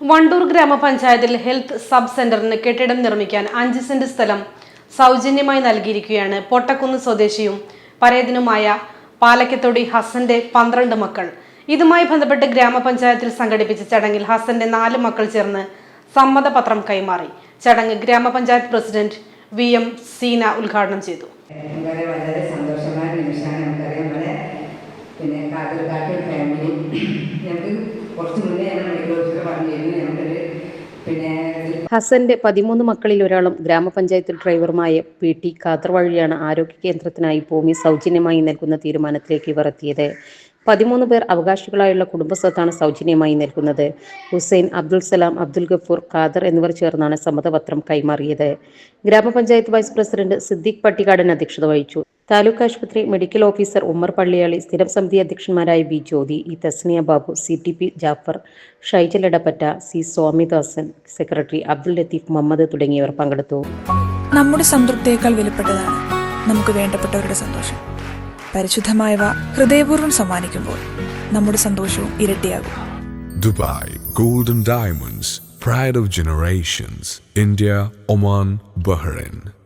വണ്ടൂർ ഗ്രാമപഞ്ചായത്തിൽ health sub സെന്ററിന് കെട്ടിടം നിർമ്മിക്കാൻ അഞ്ച് സെന്റ് സ്ഥലം സൗജന്യമായി നൽകിയിരിക്കുകയാണ് പൊട്ടക്കുന്ന് സ്വദേശിയും പരേതനുമായ പാലക്കത്തൊടി ഹസന്റെ പന്ത്രണ്ട് മക്കൾ. ഇതുമായി ബന്ധപ്പെട്ട് ഗ്രാമപഞ്ചായത്തിൽ സംഘടിപ്പിച്ച ചടങ്ങിൽ ഹസന്റെ നാല് മക്കൾ ചേർന്ന് സമ്മതപത്രം കൈമാറി. ചടങ്ങ് ഗ്രാമപഞ്ചായത്ത് പ്രസിഡന്റ് വി എം സീന ഉദ്ഘാടനം ചെയ്തു. വളരെ വളരെ സന്തോഷമായ നിമിഷമാണ് പിന്നെ ഹസന്റെ പതിമൂന്ന് മക്കളിൽ ഒരാളും ഗ്രാമപഞ്ചായത്ത് ഡ്രൈവറുമായ പി ടി ഖാദർ വഴിയാണ് ആരോഗ്യ കേന്ദ്രത്തിനായി ഭൂമി സൗജന്യമായി നൽകുന്ന തീരുമാനത്തിലേക്ക് ഇവർ എത്തിയത്. പതിമൂന്ന് പേർ അവകാശികളായുള്ള കുടുംബസ്വത്താണ് സൗജന്യമായി നൽകുന്നത്. ഹുസൈൻ അബ്ദുൽ സലാം അബ്ദുൽ ഗഫൂർ ഖാദർ എന്നിവർ ചേർന്നാണ് സമ്മതപത്രം കൈമാറിയത്. ഗ്രാമപഞ്ചായത്ത് വൈസ് പ്രസിഡന്റ് സിദ്ദിഖ് പട്ടികാടൻ അധ്യക്ഷത വഹിച്ചു. താലൂക്ക് ആശുപത്രി മെഡിക്കൽ ഓഫീസർ ഉമ്മർ പള്ളിയാളി സ്ഥിരം സമിതി അധ്യക്ഷന്മാരായ B Jyothi E Thasniya Babu C T P Jafar Shaijal Edappatta C Swamidasan secretary Abdul Latheef Muhammad തുടങ്ങിയവർ പങ്കെടുത്തു. നമ്മുടെ സംതൃപ്തിയേക്കാൾ വിലപ്പെട്ടതാണ് നമുക്ക് വേണ്ടപ്പെട്ടവരുടെ സന്തോഷം. പരിശുദ്ധമായവ ഹൃദയപൂർവം സമ്മാനിക്കുമ്പോൾ നമ്മുടെ സന്തോഷവും ഇരട്ടിയാകും. Dubai golden diamonds pride of generations India Oman Bahrain.